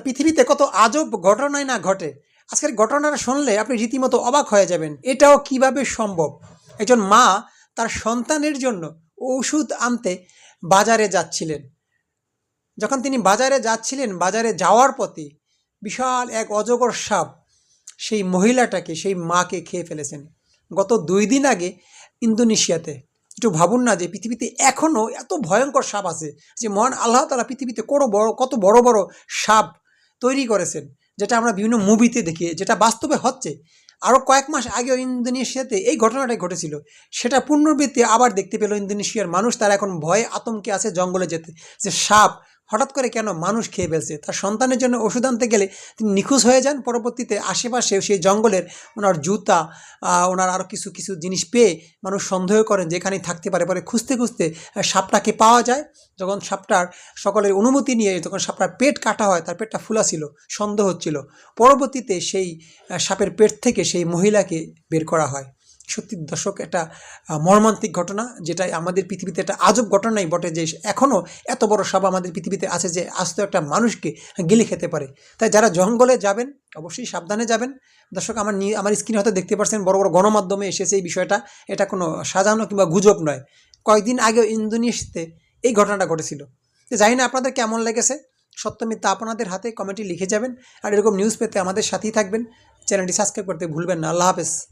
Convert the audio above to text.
পৃথিবীতে কত আজব ঘটনাই না ঘটে। আজকের ঘটনাটা শুনলে আপনি রীতিমতো অবাক হয়ে যাবেন, এটাও কীভাবে সম্ভব? একজন মা তার সন্তানের জন্য ওষুধ আনতে বাজারে যাচ্ছিলেন। যখন তিনি বাজারে যাচ্ছিলেন, বাজারে যাওয়ার পথে বিশাল এক অজগর সাপ সেই মহিলাটাকে, সেই মাকে খেয়ে ফেলেছেন। গত দুই দিন আগে ইন্দোনেশিয়াতে। একটু ভাবুন না যে পৃথিবীতে এখনও এত ভয়ঙ্কর সাপ আছে যে মহান আল্লাহ তালা পৃথিবীতে কোনো বড়, কত বড় বড় সাপ তৈরি করেছেন, যেটা আমরা বিভিন্ন মুভিতে দেখি, যেটা বাস্তবে হচ্ছে। আরও কয়েক মাস আগেও ইন্দোনেশিয়াতে এই ঘটনাটাই ঘটেছিল। সেটা পুনরাবৃত্তি আবার দেখতে পেল ইন্দোনেশিয়ার মানুষ। তারা এখন ভয়ে আতঙ্কে আছে, জঙ্গলে যেতে, যে সাপ হঠাৎ করে কেন মানুষ খেয়ে ফেলছে? তার সন্তানের জন্য ওষুধ আনতে গেলে তিনি নিখোঁজ হয়ে যান। পরবর্তীতে আশেপাশে সেই জঙ্গলের ওনার জুতা ওনার আরও কিছু কিছু জিনিস পেয়ে মানুষ সন্দেহ করেন যে এখানেই থাকতে পারে। পরে খুঁজতে খুঁজতে সাপটাকে পাওয়া যায়। যখন সাপটার সকলের অনুমতি নিয়ে, যখন সাপটার পেট কাটা হয়, তার পেটটা ফুলা ছিল, সন্দেহ হচ্ছিল। পরবর্তীতে সেই সাপের পেট থেকে সেই মহিলাকে বের করা হয়। সত্যি দর্শক একটা মর্মান্তিক ঘটনা যেটা আমাদের পৃথিবীতে একটা আজব ঘটনাই বটে, যে এখনও এত বড় সাপ আমাদের পৃথিবীতে আছে যে আস্ত একটা মানুষকে গিলে খেতে পারে। তাই যারা জঙ্গলে যাবেন, অবশ্যই সাবধানে যাবেন। দর্শক, আমার আমার স্ক্রিনে হয়তো দেখতে পাচ্ছেন বড় বড় গণমাধ্যমে এসেছে এই বিষয়টা। এটা কোনো সাজানো কিংবা গুজব নয়। কয়েকদিন আগে ইন্দোনেশিয়াতে এই ঘটনাটা ঘটেছিল। জানি না আপনাদের কেমন লেগেছে। সত্য মিথ্যা আপনাদের হাতে কমেন্টে লিখে যাবেন। আর এরকম নিউজ পেতে আমাদের সাথেই থাকবেন। চ্যানেলটি সাবস্ক্রাইব করতে ভুলবেন না। আল্লাহ হাফেজ।